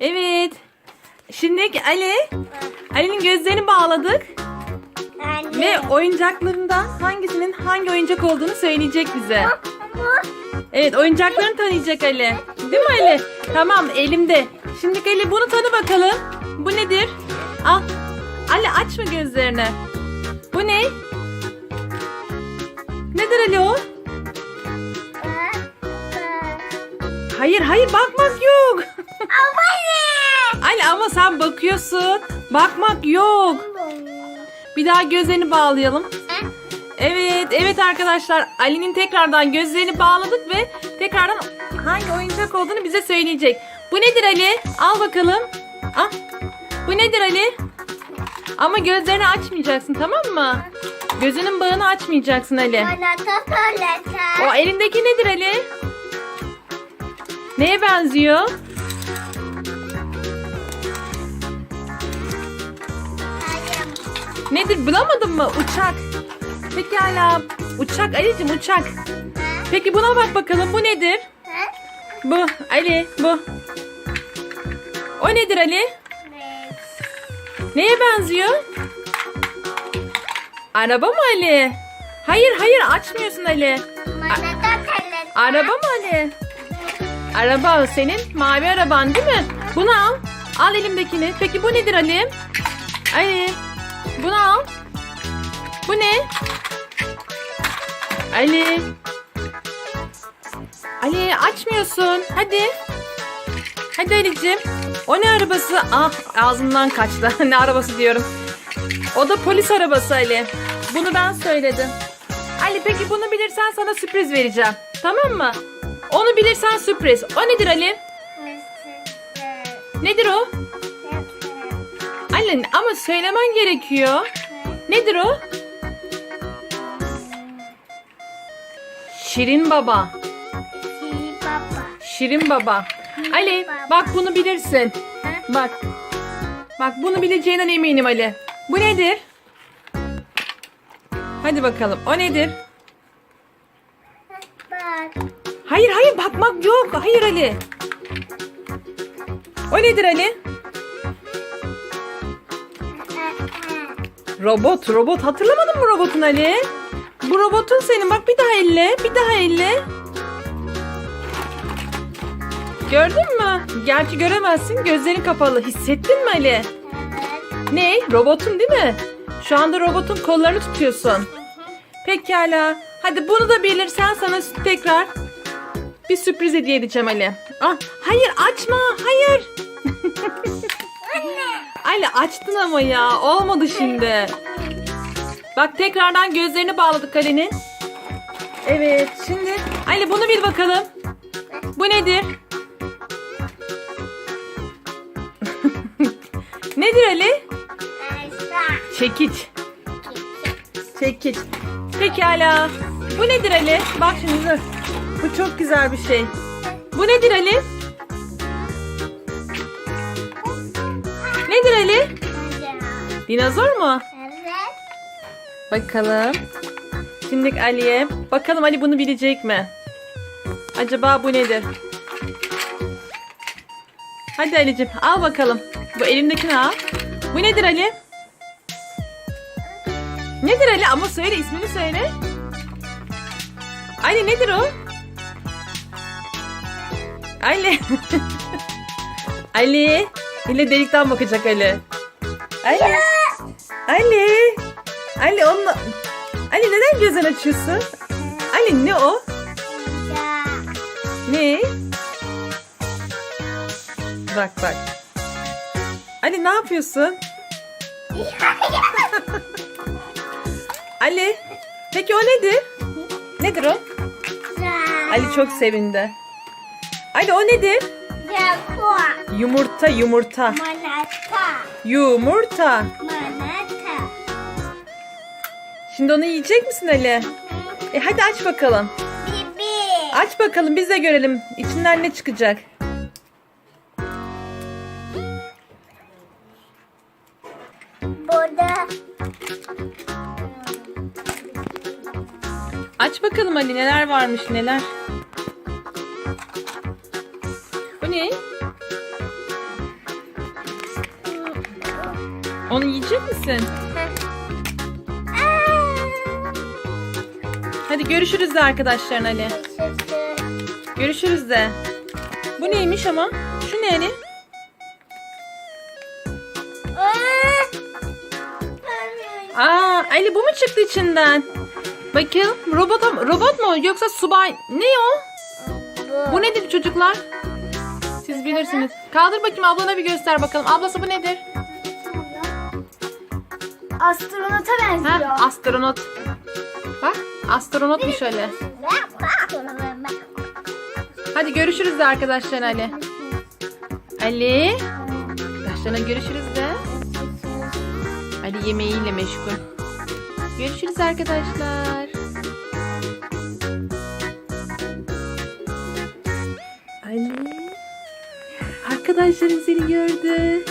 Evet. Şimdi Ali, Ali'nin gözlerini bağladık Anne. ve oyuncaklarından hangisinin hangi oyuncak olduğunu söyleyecek bize. Evet, oyuncaklarını tanıyacak Ali. Değil mi Ali? Tamam, elimde. Şimdi Ali bunu tanı bakalım. Bu nedir? Al. Ali açma gözlerini. Bu ne? Nedir Ali o? Hayır, hayır bakmak yok. Ama ne? Ali ama sen bakıyorsun. Bakmak yok. Bir daha gözlerini bağlayalım. Evet, evet arkadaşlar. Ali'nin tekrardan gözlerini bağladık ve tekrardan hangi oyuncak olduğunu bize söyleyecek. Bu nedir Ali? Al bakalım. Al. Bu nedir Ali? Ama gözlerini açmayacaksın tamam mı? Gözünün bağını açmayacaksın Ali. O elindeki nedir Ali? Neye benziyor? Nedir bulamadın mı? Uçak. Pekala. Uçak Ali'cim uçak. Peki buna bak bakalım bu nedir? Bu Ali bu. O nedir Ali? Neye benziyor? Araba mı Ali? Hayır hayır açmıyorsun Ali. Toparlatan. Araba mı Ali? Araba senin mavi araban değil mi? Bunu al. Al elimdekini. Peki bu nedir Ali? Ali. Bunu al. Bu ne? Ali. Ali açmıyorsun. Hadi. Hadi Ali'cim. O ne arabası? Ah ağzımdan kaçtı. ne arabası diyorum. O da polis arabası Ali. Bunu ben söyledim. Ali peki bunu bilirsen sana sürpriz vereceğim. Tamam mı? Onu bilirsen sürpriz. O nedir Ali? Nedir o? Ali ama söylemen gerekiyor. Nedir o? Şirin Baba. Şirin Baba. Ali bak bunu bilirsin. Bak. Bak bunu bileceğinden eminim Ali. Bu nedir? Hadi bakalım. O nedir? Bak. Hayır hayır bakmak yok. Hayır Ali. O nedir Ali? Robot. Robot. Hatırlamadın mı robotun Ali? Bu robotun senin. Bak bir daha elle. Bir daha elle. Gördün mü? Gerçi göremezsin. Gözlerin kapalı. Hissettin mi Ali? Ne? Robotun değil mi? Şu anda robotun kollarını tutuyorsun. Pekala. Hadi bunu da bilirsen sana tekrar bir sürpriz hediye edeceğim Ali. Ah, hayır açma. Hayır. Ali açtın ama ya. Olmadı şimdi. Bak tekrardan gözlerini bağladık Ali'nin. Evet şimdi Ali bunu bir bakalım. Bu nedir? nedir Ali? Çekiç. Çekiç. Pekala. Bu nedir Ali? Bak şimdi dur. Bu çok güzel bir şey. Bu nedir Ali? Nedir Ali? Dinozor mu? Bakalım. Şimdi Ali'ye. Bakalım Ali bunu bilecek mi? Acaba bu nedir? Hadi Ali'cim al bakalım. Bu elimdekini al. Bu nedir Ali? Nedir Ali? Ama söyle ismini söyle. Ali nedir o? Ali. Ali. Yine delikten bakacak Ali. Ali. Ali. Ali onunla... Ali neden gözün açıyorsun? Ali ne o? Ne? Bak bak. Ali ne yapıyorsun? Ali. Peki o nedir? Nedir o? Ali çok sevindi. Ali o nedir? Yumurta yumurta. Manata. Yumurta. Manata. Şimdi onu yiyecek misin Ali? E hadi aç bakalım. Bibi. Aç bakalım biz de görelim içinden ne çıkacak. Burada. Aç bakalım Ali neler varmış neler. Ne? Onu yiyecek misin? Hadi görüşürüz de arkadaşların Ali. Görüşürüz de. Bu neymiş ama? Şu ne Ali? Aa, Ali bu mu çıktı içinden? Bakayım robot, robot mu yoksa subay? Ne o? Bu nedir çocuklar? Bilirsiniz. Kaldır bakayım ablana bir göster bakalım. Ablası bu nedir? Astronota benziyor. Ha, astronot. Bak astronotmuş öyle. Hadi görüşürüz de arkadaşlar Ali. Ali. Arkadaşlarına görüşürüz de. Ali yemeğiyle meşgul. Görüşürüz arkadaşlar. Ali. Arkadaşların seni gördü.